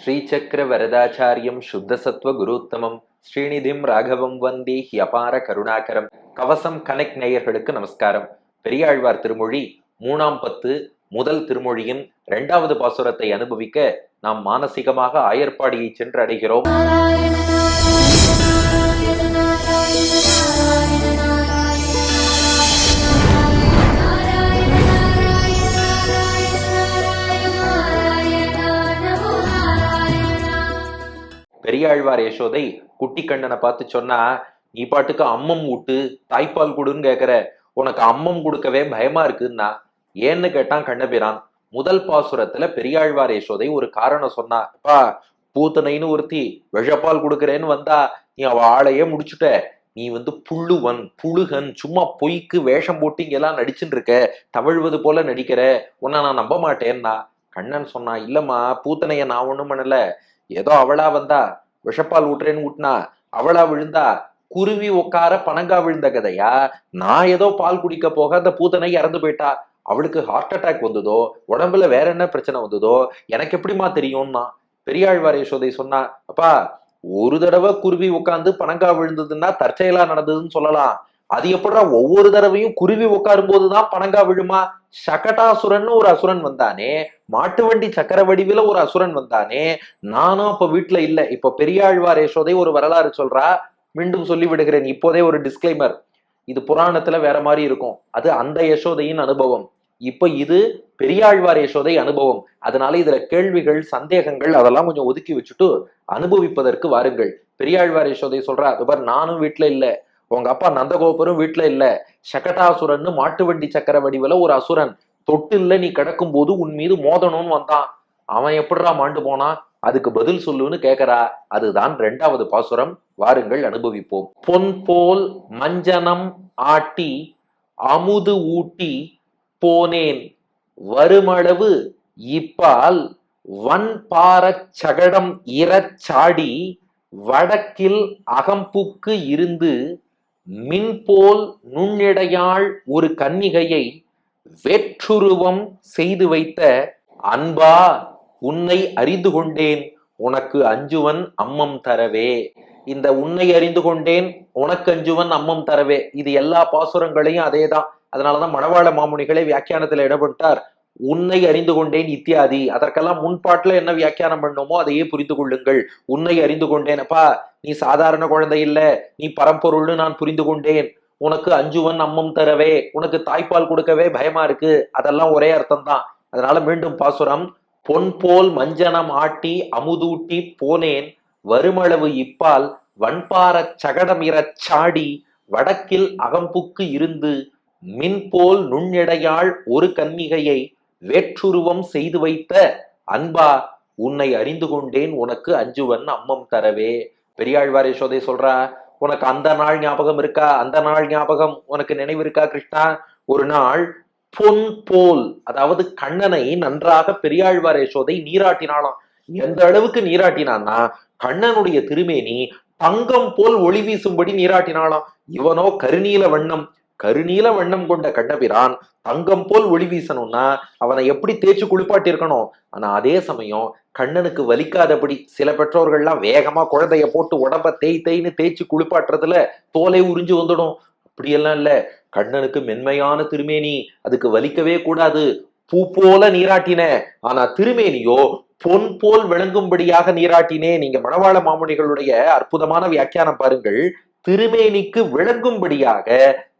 ஸ்ரீசக்கர வரதாச்சாரியம் சுத்தசத்துவ குருத்தமம். ஸ்ரீநிதிம் ராகவம் வந்தி ஹியபார கருணாகரம். கவசம் கனெக்ட் நேயர்களுக்கு நமஸ்காரம். பெரியாழ்வார் திருமொழி மூணாம் பத்து முதல் திருமொழியின் இரண்டாவது பாசுரத்தை அனுபவிக்க நாம் மானசீகமாக ஆயர்பாடியை சென்று அடைகிறோம். பெரியாழ்வார் யசோதை குட்டி கண்ணனை பார்த்து சொன்னா நீ பாட்டுக்கு அம்மம் ஊட்டு தாய்ப்பால் கொடுன்னு கேக்குற. உனக்கு அம்மம் கொடுக்கவே பயமா இருக்குன்னா ஏன்னு கேட்டான் கண்ணபிரான். முதல் பாசுரத்துல பெரியாழ்வார் யசோதை ஒரு காரணம் சொன்னா அப்பா பூத்தனைன்னு ஒருத்தி விஷப்பால் கொடுக்குறேன்னு வந்தா நீ அவ ஆளையே முடிச்சுட்ட. நீ வந்து புள்ளுவன் புழுகன் சும்மா பொய்க்கு வேஷம் போட்டு இங்கெல்லாம் நடிச்சுட்டு இருக்க. தவழ்வது போல நடிக்கிற. உன்னை நான் நம்ப மாட்டேன்னா. கண்ணன் சொன்னா இல்லம்மா பூத்தனைய நான் ஒண்ணும் பண்ணல. ஏதோ அவளா வந்தா விஷப்பால் ஊட்டுறேன்னு ஊட்டினா அவளா விழுந்தா குருவி உட்கார பனங்கா விழுந்த கதையா? நான் ஏதோ பால் குடிக்க போக அந்த பூத்தனை இறந்து போயிட்டா. அவளுக்கு ஹார்ட் அட்டாக் வந்ததோ உடம்புல வேற என்ன பிரச்சனை வந்ததோ எனக்கு எப்படிமா தெரியும்னா? பெரியாழ்வார் யசோதை சொன்னா அப்பா ஒரு தடவை குருவி உட்காந்து பனங்கா விழுந்ததுன்னா தற்செயலா நடந்ததுன்னு சொல்லலாம். அது எப்படா ஒவ்வொரு தடவையும் குருவி உட்காரும் போதுதான் பனங்கா விழுமா? சகடாசுரன்னு ஒரு அசுரன் வந்தானே. மாட்டு வண்டி சக்கர வடிவில ஒரு அசுரன் வந்தானே. நானும் அப்ப வீட்டுல இல்ல. இப்ப பெரியாழ்வார் யசோதை ஒரு வரலாறு சொல்றா. மீண்டும் சொல்லி விடுகிறேன் இப்போதே ஒரு டிஸ்கிளைமர் இது புராணத்துல வேற மாதிரி இருக்கும். அது அந்த யசோதையின் அனுபவம். இப்ப இது பெரியாழ்வார் யசோதை அனுபவம். அதனால இதுல கேள்விகள் சந்தேகங்கள் அதெல்லாம் கொஞ்சம் ஒதுக்கி வச்சுட்டு அனுபவிப்பதற்கு வாருங்கள். பெரியாழ்வார் யசோதை சொல்றா அது நானும் வீட்டுல இல்லை. உங்க அப்பா நந்தகோபுரம் வீட்டுல இல்ல. சகட்டாசுரன்னு மாட்டு வண்டி சக்கர வடிவுல ஒரு அசுரன். தொட்டு இல்ல நீ கிடக்கும் போது உன் மீது மோதணும்னு வந்தான். அவன் எப்படிரா மாண்டு போனா? அதுக்கு பதில் சொல்லுன்னு கேக்குறா. அதுதான் ரெண்டாவது பாசுரம். வாருங்கள் அனுபவிப்போம். பொன் போல் மஞ்சனம் ஆட்டி அமுது ஊட்டி போனேன். வருமளவு இப்பால் வன் பாரச் சகடம் இறச்சாடி வடக்கில் அகம்புக்கு இருந்து மின்போல் நுண்ணிடையாள் ஒரு கன்னிகையை வேற்றுருவம் செய்து வைத்த அன்பா உன்னை அறிந்து கொண்டேன் உனக்கு அஞ்சுவன் அம்மம் தரவே. இந்த உன்னை அறிந்து கொண்டேன் உனக்கு அஞ்சுவன் அம்மம் தரவே. இது எல்லா பாசுரங்களையும் அதேதான். அதனாலதான் மணவாள மாமுனிகளே வியாக்கியானத்துல இடப்பட்டார் உன்னை அறிந்து கொண்டேன் இத்தியாதி. அதற்கெல்லாம் முன்பாட்டுல என்ன வியாக்கியானம் பண்ணோமோ அதையே புரிந்து கொள்ளுங்கள். உன்னை அறிந்து கொண்டேன். அப்பா நீ சாதாரண குழந்தை இல்ல. நீ பரம்பொருள்னு நான் புரிந்து கொண்டேன். உனக்கு அஞ்சுவன் அம்மம் தரவே. உனக்கு தாய்ப்பால் கொடுக்கவே பயமா இருக்கு. அதெல்லாம் ஒரே அர்த்தம் தான் அதனால மீண்டும் பாசுரம் பொன் போல் மஞ்சனம் ஆட்டி அமுதூட்டி போனேன். வருமளவு இப்பால் வன்பாரச் சகடம் சாடி வடக்கில் அகம்புக்கு இருந்து. மின்போல் நுண்ணெடையாள் ஒரு கன்னிகையை வேற்றுருவம் செய்து வைத்த அன்பா உன்னை அறிந்து கொண்டேன் உனக்கு அஞ்சுவன் அம்மம் தரவே. பெரியாழ்வார் யசோதை சொல்றா உனக்கு அந்த நாள் ஞாபகம் இருக்கா? அந்த நாள் ஞாபகம் உனக்கு நினைவு இருக்கா கிருஷ்ணா? ஒரு நாள் பொன் போல் அதாவது கண்ணனை நன்றாக பெரியாழ்வார் யசோதை நீராட்டினாலும் எந்த அளவுக்கு நீராட்டினான்னா கண்ணனுடைய திருமேனி தங்கம் போல் ஒளி வீசும்படி நீராட்டினாலாம் இவனோ கருநீல வண்ணம் கருநீல வண்ணம் கொண்ட கண்ணபிரான் தங்கம் போல் ஒளி வீசணும்னா அவனை எப்படி தேய்ச்சி குளிப்பாட்டி இருக்கணும் ஆனா அதே சமயம் கண்ணனுக்கு வலிக்காதபடி சில பெற்றோர்கள்லாம் வேகமா குழந்தைய போட்டு உடம்ப தேய் தேய்னு தேய்ச்சி குளிப்பாட்டுறதுல தோலை உறிஞ்சு வந்துடும். அப்படியெல்லாம் இல்ல. கண்ணனுக்கு மென்மையான திருமேனி. அதுக்கு வலிக்கவே கூடாது. பூ போல நீராட்டின. ஆனா திருமேனியோ பொன் போல் விளங்கும்படியாக நீராட்டினே. நீங்க மணவாள மாமுனிகளுடைய அற்புதமான வியாக்கியானம் பாருங்கள். திருமேனிக்கு விளங்கும்படியாக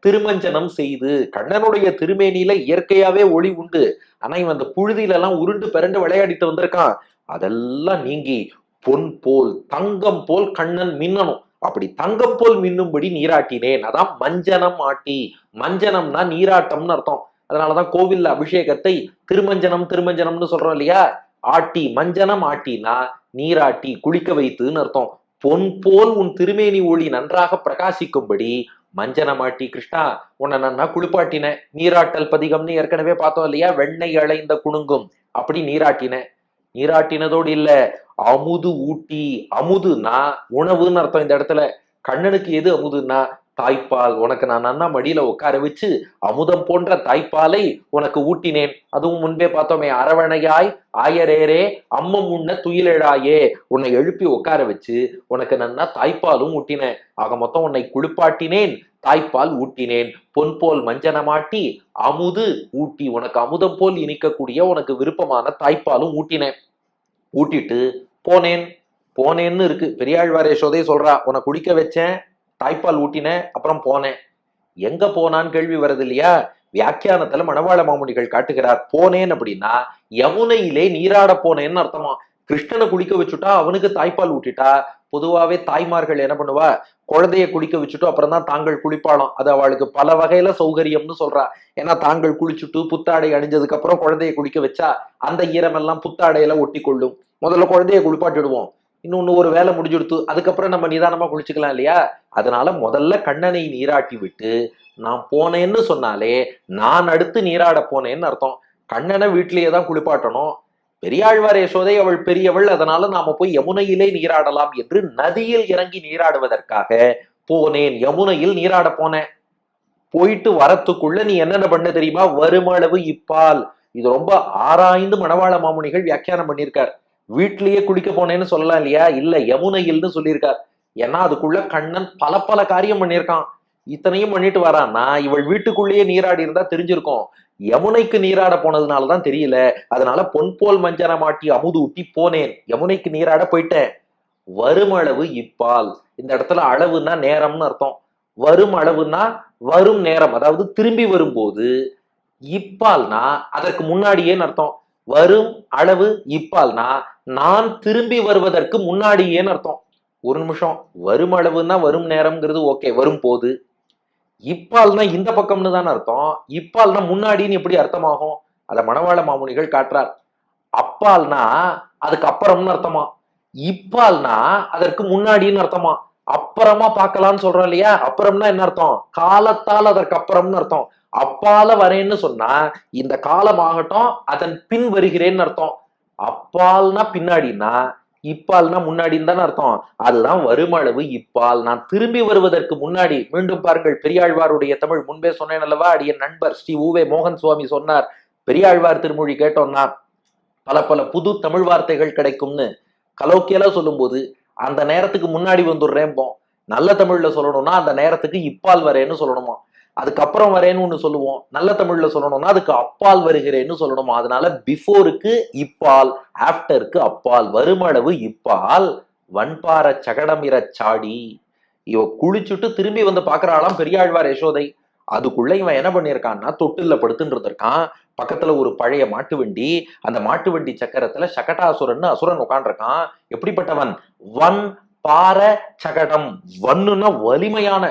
திருமஞ்சனம் செய்து கண்ணனுடைய திருமேனியில இயற்கையாவே ஒளி உண்டு. ஆனா இவன் அந்த புழுதியில எல்லாம் உருண்டு பிறண்டு விளையாடிட்டு வந்திருக்கான். அதெல்லாம் நீங்கி பொன் போல் தங்கம் போல் கண்ணன் மின்னணும். அப்படி தங்கம் போல் மின்னும்படி நீராட்டினேன். அதான் மஞ்சனம் ஆட்டி. மஞ்சனம்னா நீராட்டம்னு அர்த்தம். அதனாலதான் கோவில்ல அபிஷேகத்தை திருமஞ்சனம் திருமஞ்சனம்னு சொல்றோம் இல்லையா? ஆட்டி மஞ்சனம் ஆட்டினா நீராட்டி குளிக்க வைத்துன்னு அர்த்தம். பொன் போல் உன் திருமேனி ஒளி நன்றாக பிரகாசிக்கும்படி மஞ்சனமாட்டி கிருஷ்ணா உன்னை நான் குளிப்பாட்டினேன். நீராட்டல் பதிகம்னு ஏற்கனவே பார்த்தோம் இல்லையா? வெண்ணெய் அலைந்த குணுங்கும். அப்படி நீராட்டினேன். நீராட்டினதோடு இல்ல அமுது ஊட்டி அமுதுனா உணவுன்னு அர்த்தம் இந்த இடத்துல. கண்ணனுக்கு எது அமுதுன்னா தாய்ப்பால் உனக்கு நான் அண்ணா மடியில உட்கார வச்சு அமுதம் போன்ற தாய்ப்பாலை உனக்கு ஊட்டினேன். அதுவும் முன்பே பார்த்தோமே அரவணையாய் ஆயரேரே அம்மம் உண்ண துயிலெழாயே உன்னை எழுப்பி உட்கார வச்சு உனக்கு நன்னா தாய்ப்பாலும் ஊட்டினேன். ஆக மொத்தம் உன்னை குளிப்பாட்டினேன் தாய்ப்பால் ஊட்டினேன். பொன் போல் மஞ்சனமாட்டி அமுது ஊட்டி உனக்கு அமுதம் போல் இனிக்கக்கூடிய உனக்கு விருப்பமான தாய்ப்பாலும் ஊட்டினேன். ஊட்டிட்டு போனேன். போனேன்னு இருக்கு. பெரியாழ்வார் யசோதை சொல்றா உன்னை குடிக்க வச்சேன் தாய்ப்பால் ஊட்டினேன் அப்புறம் போனேன். எங்க போனான்னு கேள்வி வருது இல்லையா வியாக்கியானத்துல மணவாள மாமுனிகள் காட்டுகிறார் போனேன் அப்படின்னா யமுனையிலே நீராட போனேன்னு அர்த்தமா? கிருஷ்ணனை குளிக்க வச்சுட்டா அவனுக்கு தாய்ப்பால் ஊட்டிட்டா பொதுவாவே தாய்மார்கள் என்ன பண்ணுவா? குழந்தைய குளிக்க வச்சுட்டு அப்புறம் தான் தாங்கள் குளிப்பாளம். அது அவளுக்கு பல வகையில சௌகரியம்னு சொல்றா. ஏன்னா தாங்கள் குளிச்சுட்டு புத்தாடை அணிஞ்சதுக்கு அப்புறம் குழந்தைய குளிக்க வச்சா அந்த ஈரமெல்லாம் புத்தாடையில ஒட்டி கொள்ளும் முதல்ல குழந்தைய குளிப்பாட்டிடுவோம். இன்னொன்று ஒரு வேலை முடிஞ்சுடுத்து அதுக்கப்புறம் நம்ம நிதானமாக குளிச்சுக்கலாம் இல்லையா? அதனால முதல்ல கண்ணனை நீராட்டி விட்டு நான் போனேன்னு சொன்னாலே நான் அடுத்து நீராட போனேன்னு அர்த்தம். கண்ணனை வீட்டிலேயே தான் குளிப்பாட்டணும். பெரியாழ்வார் யசோதை அவள் பெரியவள் அதனால நாம போய் யமுனையிலே நீராடலாம் என்று நதியில் இறங்கி நீராடுவதற்காக போனேன். யமுனையில் நீராட போனேன். போயிட்டு வரத்துக்குள்ள நீ என்னென்ன பண்ண தெரியுமா? வருமளவு இப்பால். இது ரொம்ப ஆராய்ந்து மணவாள மாமுனிகள் வியாக்கியானம் பண்ணியிருக்கார். வீட்டிலேயே குளிக்க போனேன்னு சொல்லலாம் இல்லையா? இல்ல யமுனையில்னு சொல்லியிருக்கார். ஏன்னா அதுக்குள்ள கண்ணன் பல பல காரியம் பண்ணியிருக்கான். இத்தனையும் பண்ணிட்டு வரான்னா இவள் வீட்டுக்குள்ளேயே நீராடி இருந்தா தெரிஞ்சிருக்கும். யமுனைக்கு நீராட போனதுனாலதான் தெரியல. அதனால பொன் போல் மஞ்சன மாட்டி அமுது ஊட்டி போனேன். யமுனைக்கு நீராட போயிட்டேன். வருமளவு இப்பால். இந்த இடத்துல அளவுன்னா நேரம்னு அர்த்தம். வரும் அளவுன்னா வரும் நேரம். அதாவது திரும்பி வரும்போது இப்பால்னா அதற்கு முன்னாடியேன்னு அர்த்தம். வரும் அளவு இப்பால்னா நான் திரும்பி வருவதற்கு முன்னாடியேன்னு அர்த்தம். ஒரு நிமிஷம். வரும் அளவுன்னா வரும் நேரம்ங்கிறது ஓகே வரும் போது. இப்பால்னா இந்த பக்கம்னு தானே அர்த்தம். இப்பால்னா முன்னாடின்னு எப்படி அர்த்தமாகும்? அதை மணவாள மாமுனிகள் காட்டுறார். அப்பால்னா அதுக்கு அப்புறம்னு அர்த்தமா? இப்பால்னா அதற்கு முன்னாடின்னு அர்த்தமா? அப்புறமா பார்க்கலாம்னு சொல்றோம் இல்லையா? அப்புறம்னா என்ன அர்த்தம்? காலத்தால் அதற்கு அப்புறம்னு அர்த்தம். அப்பால வரேன்னு சொன்னா இந்த காலம் ஆகட்டும் அதன் பின் வருகிறேன்னு அர்த்தம். அப்பால்னா பின்னாடினா இப்பால்னா முன்னாடின்னு தானே அர்த்தம். அதுதான் வருமளவு இப்பால். நான் திரும்பி வருவதற்கு முன்னாடி மீண்டும் பாருங்கள் பெரியாழ்வாருடைய தமிழ் முன்பே சொன்னேன் அல்லவா? அடிய நண்பர் ஸ்ரீ ஊவே மோகன் சுவாமி சொன்னார். பெரியாழ்வார் திருமொழி கேட்டோம்னா பல பல புது தமிழ் வார்த்தைகள் கிடைக்கும்னு. கலோக்கியலா சொல்லும்போது அந்த நேரத்துக்கு முன்னாடி வந்துடுறேன்போம். நல்ல தமிழ்ல சொல்லணும்னா அந்த நேரத்துக்கு இப்பால் வரேன்னு சொல்லணுமா? அதுக்கப்புறம் வரேன்னு ஒன்று சொல்லுவோம். நல்ல தமிழ்ல சொல்லணும்னா அதுக்கு அப்பால் வருகிறேன்னு சொல்லணுமா. அதனால பிஃபோருக்கு இப்பால் ஆஃப்டருக்கு அப்பால் வருமளவு இப்பால் வன்பார சகடமிர சாடி. இவ குளிச்சுட்டு திரும்பி வந்து பாக்குறாளாம் பெரியாழ்வார் யசோதை. அதுக்குள்ள இவன் என்ன பண்ணியிருக்கான்னா தொட்டில்ல படுத்துட்டு இருந்திருக்கான் பக்கத்துல ஒரு பழைய மாட்டு வண்டி அந்த மாட்டு வண்டி சக்கரத்துல சகட்டாசுரன் அசுரன் உட்காண்டிருக்கான் எப்படிப்பட்டவன்? வன் பார சகடம். வன்னுன்னா வலிமையான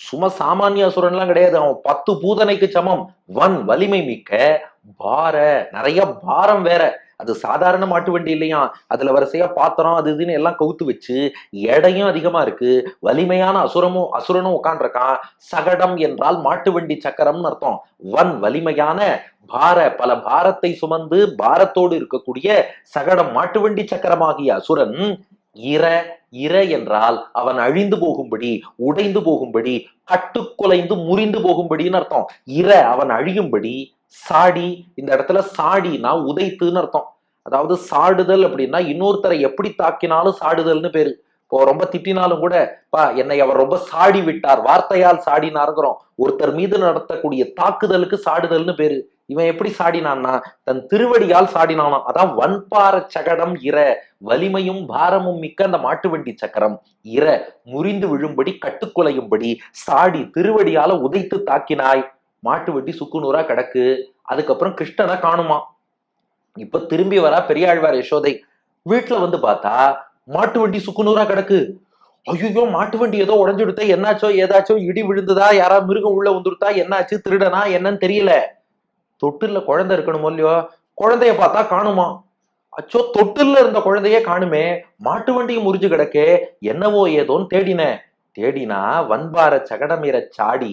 சும சாமானிய அசுரன்லாம் கிடையாது. அவன் பத்து பூதனைக்கு சமம். வன் வலிமை மிக்க பார நிறைய பாரம் வேற. அது சாதாரண மாட்டு வண்டி இல்லையா? அதுல வரிசையா பாத்திரம் அது இதுன்னு எல்லாம் கவுத்து வச்சு எடையும் அதிகமா இருக்கு. வலிமையான அசுரமும் அசுரனும் உட்காண்டிருக்கான் சகடம் என்றால் மாட்டு வண்டி சக்கரம்னு அர்த்தம். வன் வலிமையான பார பல பாரத்தை சுமந்து பாரத்தோடு இருக்கக்கூடிய சகடம் மாட்டு வண்டி சக்கரமாகிய அசுரன் இர இர என்றால் அவன் அழிந்து போகும்படி உடைந்து போகும்படி கட்டுக்குலைந்து முறிந்து போகும்படின்னு அர்த்தம். இர அவன் அழியும்படி சாடி இந்த இடத்துல சாடினா உதைத்துன்னு அர்த்தம். அதாவது சாடுதல் அப்படின்னா இன்னொருத்தரை எப்படி தாக்கினாலும் சாடுதல்னு பேரு. இப்போ ரொம்ப திட்டினாலும் கூட பா என்னை அவர் ரொம்ப சாடி விட்டார் வார்த்தையால் சாடினாருங்கிறோம். ஒருத்தர் மீது நடத்தக்கூடிய தாக்குதலுக்கு சாடுதல்னு பேரு. இவன் எப்படி சாடினான்னா தன் திருவடியால் சாடினானா. அதான் வன்பார சகடம் இர வலிமையும் பாரமும் மிக்க அந்த மாட்டு வண்டி சக்கரம். இர முறிந்து விழும்படி கட்டுக்குலையும்படி சாடி திருவடியால உதைத்து தாக்கினாய். மாட்டு வண்டி சுக்குநூறா கிடக்கு. அதுக்கப்புறம் கிருஷ்ணனை காணுமா. இப்ப திரும்பி வரா பெரியாழ்வார் யசோதை. வீட்டுல வந்து பார்த்தா மாட்டு வண்டி சுக்குநூறா கிடக்கு. ஐயோ மாட்டு வண்டி ஏதோ உடஞ்சுடுத்த என்னாச்சோ ஏதாச்சோ இடி விழுந்ததா யாரா மிருகம் உள்ள வந்துருத்தா என்னாச்சு திருடனா என்னன்னு தெரியல. தொட்டில்ல குழந்தை இருக்கணுமோ இல்லையோ? குழந்தைய பார்த்தா காணுமா? அச்சோ தொட்டில்ல இருந்த குழந்தையே காணுமே. மாட்டு வண்டியும் முறிஞ்சு கிடக்கே. என்னவோ ஏதோன்னு தேடினேன் தேடினா வன்பார சகடமீர சாடி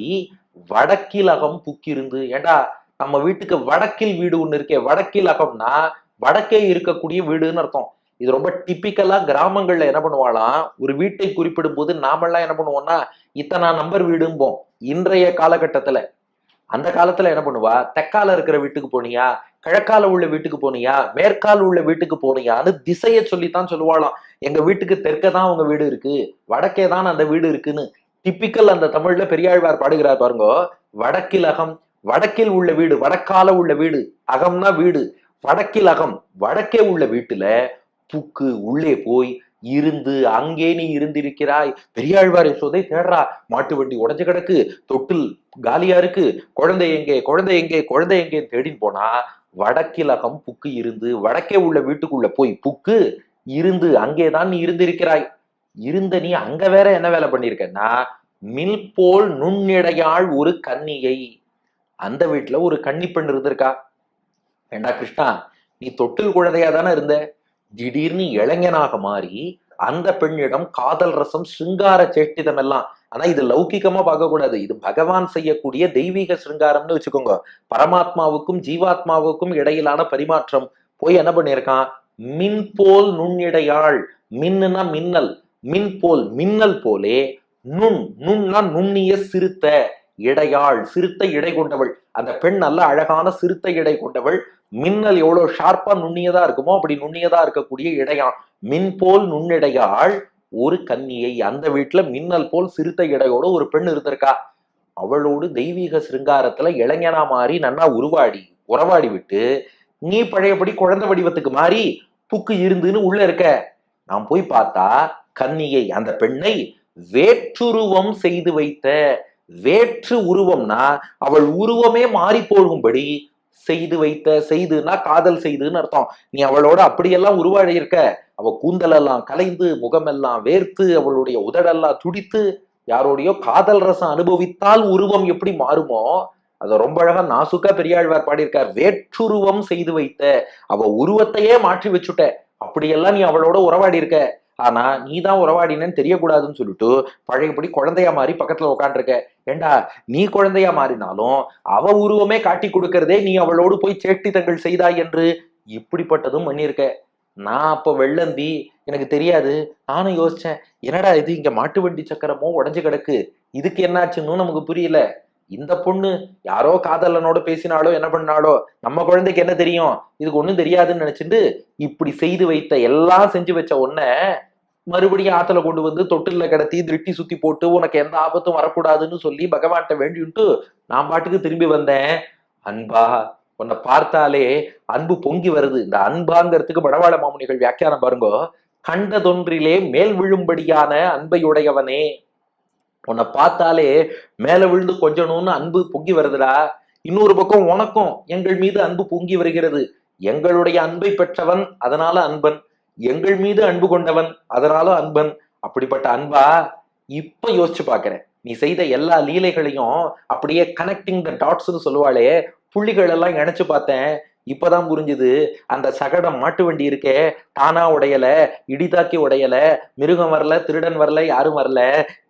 வடக்கில் அகம் புக்கிருந்து. ஏண்டா நம்ம வீட்டுக்கு வடக்கில் வீடு ஒண்ணு இருக்கே. வடக்கில் அகம்னா வடக்கே இருக்கக்கூடிய வீடுன்னு அர்த்தம். இது ரொம்ப டிப்பிக்கலா கிராமங்கள்ல என்ன பண்ணுவாளாம்? ஒரு வீட்டை குறிப்பிடும் போது நாமெல்லாம் என்ன பண்ணுவோம்னா இத்தனை நம்பர் வீடும்போம். இன்றைய காலகட்டத்துல அந்த காலத்துல என்ன பண்ணுவா? தெற்கால இருக்கிற வீட்டுக்கு போனியா? கிழக்கால உள்ள வீட்டுக்கு போனியா? மேற்கால உள்ள வீட்டுக்கு போனியான்னு திசையை சொல்லித்தான் சொல்லுவாளாம். எங்க வீட்டுக்கு தெற்க தான் உங்க வீடு இருக்கு. வடக்கே தான் அந்த வீடு இருக்குன்னு டிப்பிக்கல் அந்த தமிழ்ல பெரியாழ்வார் பாடுகிறார் பாருங்க. வடக்கில் அகம் வடக்கில் உள்ள வீடு வடக்கால உள்ள வீடு அகம்னா வீடு. வடக்கில் அகம் வடக்கே உள்ள வீட்டுல புக்கு உள்ளே போய் இருந்து அங்கே நீ இருந்திருக்கிறாய். பெரியாழ்வார் யசோதை தேடுறா. மாட்டு வண்டி உடஞ்சு கிடக்கு. தொட்டில் காலியா இருக்கு. குழந்தை எங்கே? குழந்தை எங்கே? குழந்தை எங்கே? தேடின்னு போனா வடக்கிலகம் புக்கு இருந்து வடக்கே உள்ள வீட்டுக்குள்ள போய் புக்கு இருந்து அங்கேதான் நீ இருந்திருக்கிறாய். இருந்த நீ அங்க வேற என்ன வேலை பண்ணிருக்கன்னா மில் போல் நுண்ணிடையாள் ஒரு கன்னியை அந்த வீட்டுல ஒரு கன்னி பெண் இருந்திருக்கா. ஏண்டா கிருஷ்ணா நீ தொட்டில் குழந்தையா தானே இருந்த? திடீர்னு இளைஞனாக மாறி அந்த பெண்ணிடம் காதல் ரசம் சிருங்கார சேஷ்டிதம் எல்லாம். ஆனா இது லௌகிகமா பார்க்கக்கூடாது. இது பகவான் செய்யக்கூடிய தெய்வீக சிருங்காரம்னு வச்சுக்கோங்க. பரமாத்மாவுக்கும் ஜீவாத்மாவுக்கும் இடையிலான பரிமாற்றம். போய் என்ன பண்ணியிருக்கான்? மின் போல் நுண்ணிடையாள். மின்னுனா மின்னல். மின் போல் மின்னல் போலே நுண். நுண்ணா நுண்ணிய சிறுத்தை. இடையாள் சிறுத்தை இடை கொண்டவள். அந்த பெண் நல்ல அழகான சிறுத்தை இடை கொண்டவள். மின்னல் எவ்வளவு ஷார்ப்பா நுண்ணியதா இருக்குமோ அப்படி நுண்ணியதா இருக்கக்கூடிய இடையான் மின் போல் நுண்ணிடையாள் ஒரு கன்னியை அந்த வீட்டுல மின்னல் போல் சிறுத்தை இடையோட ஒரு பெண் இருந்திருக்கா. அவளோடு தெய்வீக சிருங்காரத்துல இளைஞனா மாறி நன்னா உருவாடி உறவாடி விட்டு நீ பழையபடி குழந்தை வடிவத்துக்கு மாறி புக்கு இருந்துன்னு உள்ள இருக்க. நான் போய் பார்த்தா கன்னியை அந்த பெண்ணை வேற்றுருவம் செய்து வைத்த வேற்று உருவம்னா அவள் உருவமே மாறி போகும்படி செய்து வைத்த செய்துனா காதல் செய்துன்னு அர்த்தம். நீ அவளோட அப்படியெல்லாம் உருவாடி இருக்க அவ கூந்தலெல்லாம் கலைந்து முகமெல்லாம் வேர்த்து அவளுடைய உதடெல்லாம் துடித்து யாரோடையோ காதல் ரசம் அனுபவித்தால் உருவம் எப்படி மாறுமோ அத ரொம்ப அழகா நாசுக்கா பெரியாழ்வார் பாடியிருக்கார். வேற்றுருவம் செய்து வைத்த அவ உருவத்தையே மாற்றி வச்சுட்ட. அப்படியெல்லாம் நீ அவளோட உறவாடி இருக்க ஆனா நீ தான் உறவாடினன்னு தெரியக்கூடாதுன்னு சொல்லிட்டு பழையபடி குழந்தையா மாறி பக்கத்துல உட்காந்துருக்க ஏண்டா நீ குழந்தையா மாறினாலும் அவ உருவமே காட்டி கொடுக்கறதே நீ அவளோடு போய் சேட்டித்தங்கள் செய்தாய் என்று இப்படிப்பட்டதும் பண்ணியிருக்க. நான் அப்ப வெள்ளந்தி எனக்கு தெரியாது. நானும் யோசிச்சேன் என்னடா இது இங்க மாட்டு வண்டி சக்கரமோ உடஞ்சு கிடக்கு. இதுக்கு என்னாச்சுன்னு நமக்கு புரியல. இந்த பொண்ணு யாரோ காதலனோட பேசினாலோ என்ன பண்ணாலோ நம்ம குழந்தைக்கு என்ன தெரியும்? இதுக்கு ஒண்ணும் தெரியாதுன்னு நினைச்சிட்டு இப்படி செய்து வைத்த எல்லாம் செஞ்சு வச்ச ஒன்ன மறுபடியும் ஆத்துல கொண்டு வந்து தொட்டில்ல கிடத்தி திருட்டி சுத்தி போட்டு உனக்கு எந்த ஆபத்தும் வரக்கூடாதுன்னு சொல்லி பகவான்கிட்ட வேண்டிட்டு நான் பாட்டுக்கு திரும்பி வந்தேன். அன்பா உன்னை பார்த்தாலே அன்பு பொங்கி வருது. இந்த அன்பாங்கிறதுக்கு படவாள மாமுனிகள் வியாக்கியானம் பாருங்க. கண்டதொன்றிலே மேல் விழும்படியான அன்பையுடையவனே. உன்னை பார்த்தாலே மேல விழுந்து கொஞ்சணும்னு அன்பு பொங்கி வருதுடா. இன்னொரு பக்கம் உனக்கும் எங்கள் மீது அன்பு பொங்கி வருகிறது. எங்களுடைய அன்பை பெற்றவன் அதனால அன்பன். எங்கள் மீது அன்பு கொண்டவன் அதனால அன்பன். அப்படிப்பட்ட அன்பா இப்ப யோசிச்சு பாக்குறேன். நீ செய்த எல்லா லீலைகளையும் அப்படியே கனெக்டிங் த டாட்ஸ்னு சொல்லுவாளே புள்ளிகள் எல்லாம் இணைச்சு பார்த்தேன். இப்பதான் புரிஞ்சுது அந்த சகடம் மாட்டு வண்டி இருக்கே தானா உடையல இடிதாக்கி உடையல மிருகம் வரல திருடன் வரல யாரும் வரல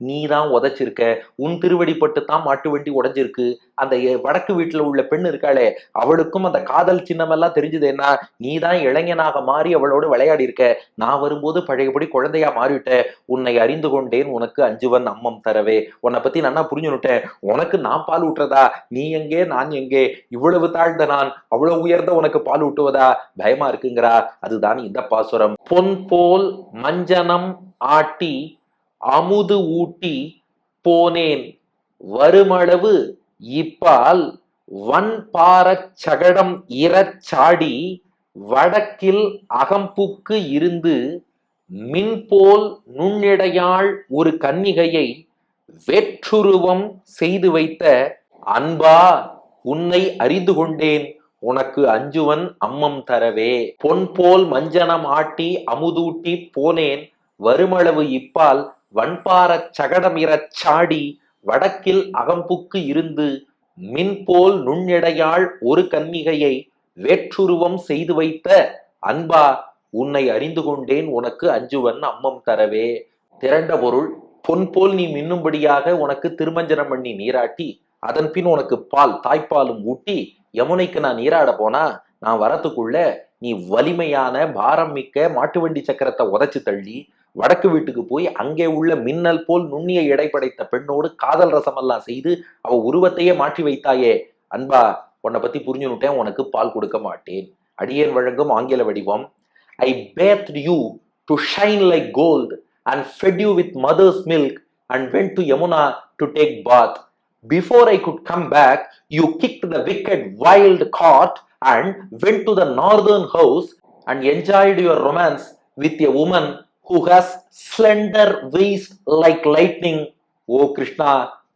நீ தான் உதைச்சிருக்க. உன் திருவடிப்பட்டு தான் மாட்டு வண்டி உடைஞ்சிருக்கு. அந்த வடக்கு வீட்டுல உள்ள பெண் இருக்காளே அவளுக்கும் அந்த காதல் சின்னம் எல்லாம் தெரிஞ்சது என்ன நீ தான் இளைஞனாக மாறி அவளோடு விளையாடி இருக்க நான் வரும்போது பழையபடி குழந்தையா மாறிவிட்ட. உன்னை அறிந்து கொண்டேன் உனக்கு அஞ்சுவன் அம்மம் தரவே. உன்னை பத்தி நல்லா புரிஞ்சுனுட்டேன் உனக்கு நான் பால் ஊட்டுறதா? நீ எங்கே நான் எங்கே? இவ்வளவு தாழ்ந்த நான் அவ்வளவு உயர் உயர்ந்த உனக்கு பால் ஊட்டுவதா? பயமா இருக்குங்கிறா. அதுதான் இந்த பாசுரம். பொன் போல் மஞ்சனம் ஆட்டி அமுது ஊட்டி போனேன். வருமளவு இப்பால் வன் பாரச் சகடம் இறச்சாடி வடக்கில் அகம்புக்கு இருந்து மின்போல் நுண்ணிடையாள் ஒரு கன்னிகையை வேற்றுருவம் செய்து வைத்த அன்பா உன்னை அறிந்து கொண்டேன். உனக்கு அஞ்சுவன் அம்மம் தரவே. பொன் போல் மஞ்சனம் ஆட்டி அமுதூட்டி போனேன். வருமளவு இப்பால் வண்பாரச் சகடமிரச் சாடி வடக்கில் அகம்புக்கு இருந்து மின் போல் நுண்ணிடையாள் ஒரு கன்னிகையை வேற்றுருவம் செய்து வைத்த அன்பா உன்னை அறிந்து கொண்டேன் உனக்கு அஞ்சுவன் அம்மம் தரவே. திரண்ட பொருள் பொன் போல் நீ மின்னும்படியாக உனக்கு திருமஞ்சனம் பண்ணி நீராட்டி அதன் பின் உனக்கு பால் தாய்ப்பாலும் ஊட்டி யமுனைக்கு நான் நீராட போனா நான் வரத்துக்குள்ள நீ வலிமையான பாரம் மிக்க மாட்டு வண்டி சக்கரத்தை உதைச்சு தள்ளி வடக்கு வீட்டுக்கு போய் அங்கே உள்ள மின்னல் போல் நுண்ணிய எடை படைத்த பெண்ணோடு காதல் ரசமெல்லாம் செய்து அவ உருவத்தையே மாற்றி வைத்தாயே. அன்பா உன்னை பத்தி புரிஞ்சுனுட்டேன் உனக்கு பால் கொடுக்க மாட்டேன். அடியேன் வழங்கும் ஆங்கில வடிவம். I bathe you to shine like gold and fed you with mother's milk and when to Yamuna to take bath Before I could come back you kick the wicked wild cart and went to the northern house and enjoyed your romance with a woman who has slender waist like lightning. Oh Krishna,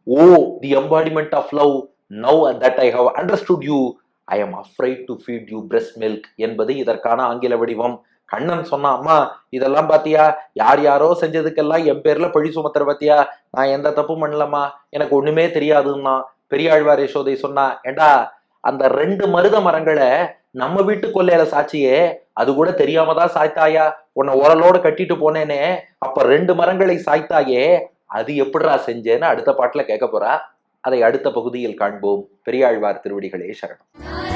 oh the embodiment of love, now that I have understood you, I am afraid to feed you breast milk என்பது இதற்கான ஆங்கில வடிவம் கண்ணன் சொன்னா அம்மா இதெல்லாம் பாத்தியா? யார் யாரோ செஞ்சதுக்கெல்லாம் என் பேர்ல பழி சுமத்துற பாத்தியா? நான் எந்த தப்பும் பண்ணலம்மா. எனக்கு ஒண்ணுமே தெரியாதுன்னா பெரியாழ்வார் யசோதை சொன்னா ஏண்டா அந்த ரெண்டு மருத மரங்களை நம்ம வீட்டு கொள்ளையில சாட்சியே அது கூட தெரியாம தான் சாய்த்தாயா? உன்னை உரலோட கட்டிட்டு போனேனே அப்ப ரெண்டு மரங்களை சாய்த்தாயே அது எப்படிடா செஞ்சேன்னு அடுத்த பாட்டுல கேட்க போறா. அதை அடுத்த பகுதியில் காண்போம். பெரியாழ்வார் திருவடிகளே சரணம்.